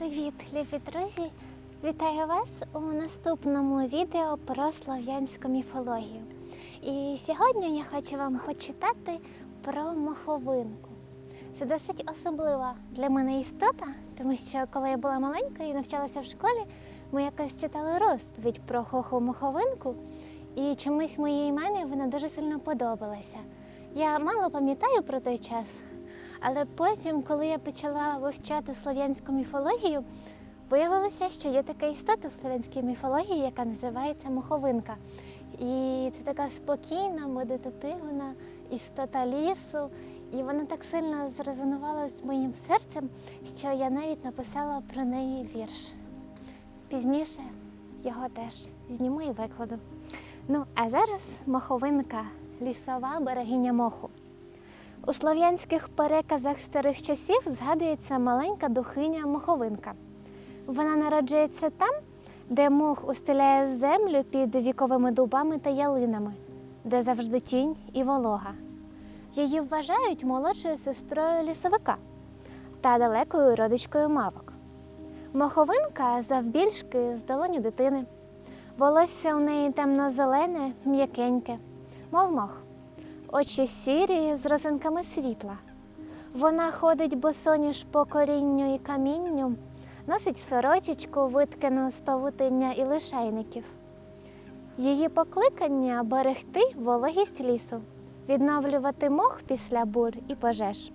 Привіт, любі друзі! Вітаю вас у наступному відео про слов'янську міфологію. І сьогодні я хочу вам почитати про моховинку. Це досить особлива для мене істота, тому що коли я була маленька і навчалася в школі, ми якось читали розповідь про хоху моховинку, і чомусь моїй мамі вона дуже сильно подобалася. Я мало пам'ятаю про той час, але потім, коли я почала вивчати слов'янську міфологію, виявилося, що є така істота в слов'янській міфології, яка називається моховинка. І це така спокійна, медитативна істота лісу. І вона так сильно зрезонувала з моїм серцем, що я навіть написала про неї вірш. Пізніше його теж зніму і викладу. Ну, а зараз моховинка лісова берегиня моху. У слов'янських переказах старих часів згадується маленька духиня моховинка. Вона народжується там, де мох устеляє землю під віковими дубами та ялинами, де завжди тінь і волога. Її вважають молодшою сестрою лісовика та далекою родичкою мавок. Моховинка завбільшки з долоні дитини. Волосся у неї темно-зелене, м'якеньке, мов мох очі сірі з розинками світла. Вона ходить босоніж по корінню і камінню, носить сорочечку, виткану з павутиння і лишайників. Її покликання берегти вологість лісу, відновлювати мох після бур і пожеж.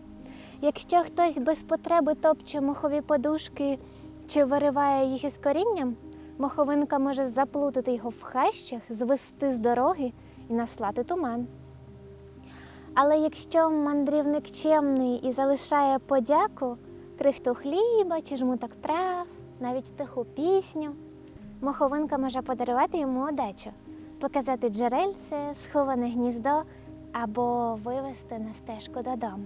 Якщо хтось без потреби топче мохові подушки чи вириває їх із корінням, моховинка може заплутати його в хащах, звести з дороги і наслати туман. Але якщо мандрівник чемний і залишає подяку, крихту хліба чи жмуток трав, навіть тиху пісню, моховинка може подарувати йому удачу, показати джерельце, сховане гніздо або вивести на стежку додому.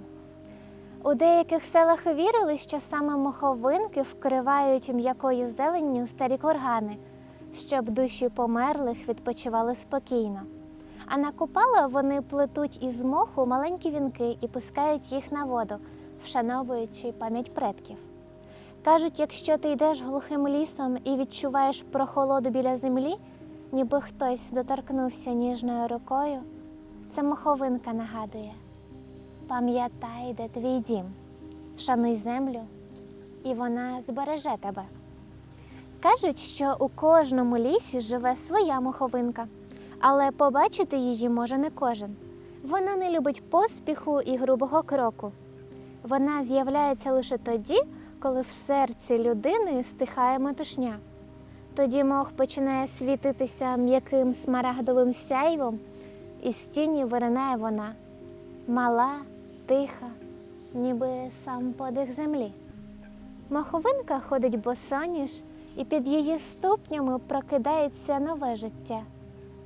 У деяких селах вірили, що саме моховинки вкривають м'якою зеленню старі кургани, щоб душі померлих відпочивали спокійно. А на купала вони плетуть із моху маленькі вінки і пускають їх на воду, вшановуючи пам'ять предків. Кажуть, якщо ти йдеш глухим лісом і відчуваєш прохолоду біля землі, ніби хтось доторкнувся ніжною рукою, це моховинка нагадує. Пам'ятай, де твій дім, шануй землю, і вона збереже тебе. Кажуть, що у кожному лісі живе своя моховинка але побачити її може не кожен. Вона не любить поспіху і грубого кроку. Вона з'являється лише тоді, коли в серці людини стихає метушня. Тоді мох починає світитися м'яким смарагдовим сяйвом, і з тіні виринає вона мала, тиха, ніби сам подих землі. Моховинка ходить босоніж, і під її ступнями прокидається нове життя.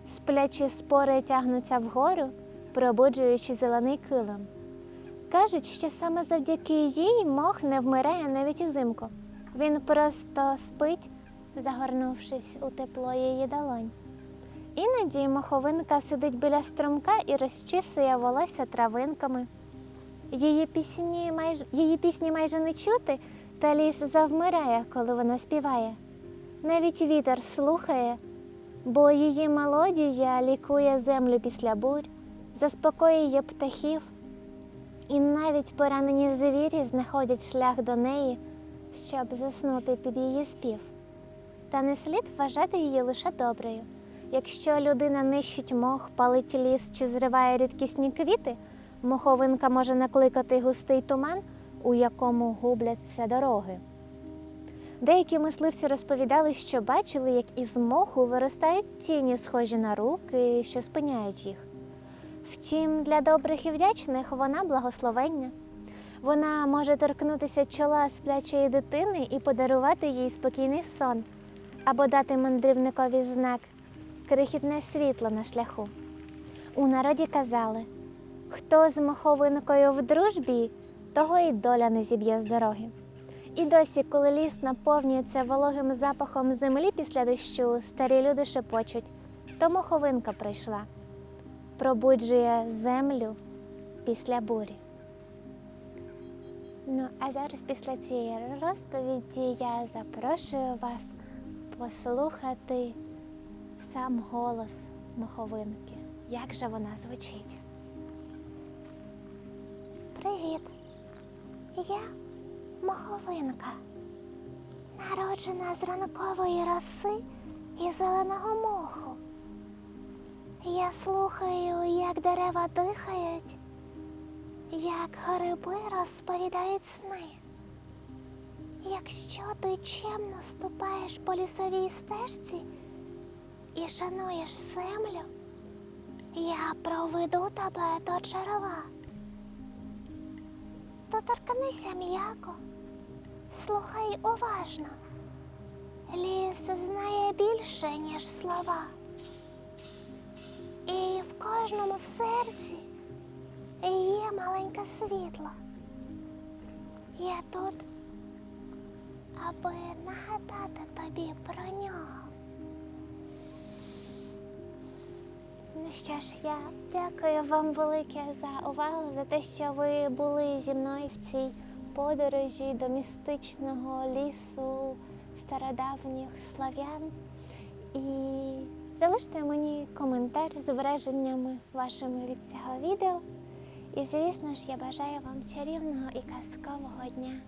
Сплячі спори тягнуться вгору, пробуджуючи зелений килим. Кажуть, що саме завдяки їй мох не вмирає навіть узимку. Він просто спить, загорнувшись у тепло її долонь. Іноді моховинка сидить біля струмка і розчісує волосся травинками. Її пісні майже, її пісні майже не чути, та ліс завмирає, коли вона співає. Навіть вітер слухає бо її мелодія лікує землю після бурь, заспокоює птахів, і навіть поранені звірі знаходять шлях до неї, щоб заснути під її спів. Та не слід вважати її лише доброю. Якщо людина нищить мох, палить ліс чи зриває рідкісні квіти, моховинка може накликати густий туман, у якому губляться дороги. Деякі мисливці розповідали, що бачили, як із моху виростають тіні, схожі на руки, що спиняють їх. Втім, для добрих і вдячних вона благословення. Вона може торкнутися чола сплячої дитини і подарувати їй спокійний сон, або дати мандрівникові знак крихітне світло на шляху. У народі казали хто з моховинкою в дружбі, того й доля не зіб'є з дороги. І досі, коли ліс наповнюється вологим запахом землі після дощу, старі люди шепочуть, то моховинка прийшла, пробуджує землю після бурі. Ну, а зараз після цієї розповіді я запрошую вас послухати сам голос моховинки. Як же вона звучить? Привіт! Я моховинка, народжена з ранкової роси і зеленого моху. Я слухаю, як дерева дихають, як гриби розповідають сни. Якщо ти чемно ступаєш по лісовій стежці і шануєш землю, я проведу тебе до джерела. Доторкнися м'яко, слухай уважно. Ліс знає більше, ніж слова. І в кожному серці є маленьке світло. Я тут, аби нагадати тобі про нього. Ну що ж, я дякую вам велике за увагу, за те, що ви були зі мною в цій подорожі до містичного лісу стародавніх слав'ян. І залиште мені коментар з враженнями вашими від цього відео. І звісно ж, я бажаю вам чарівного і казкового дня.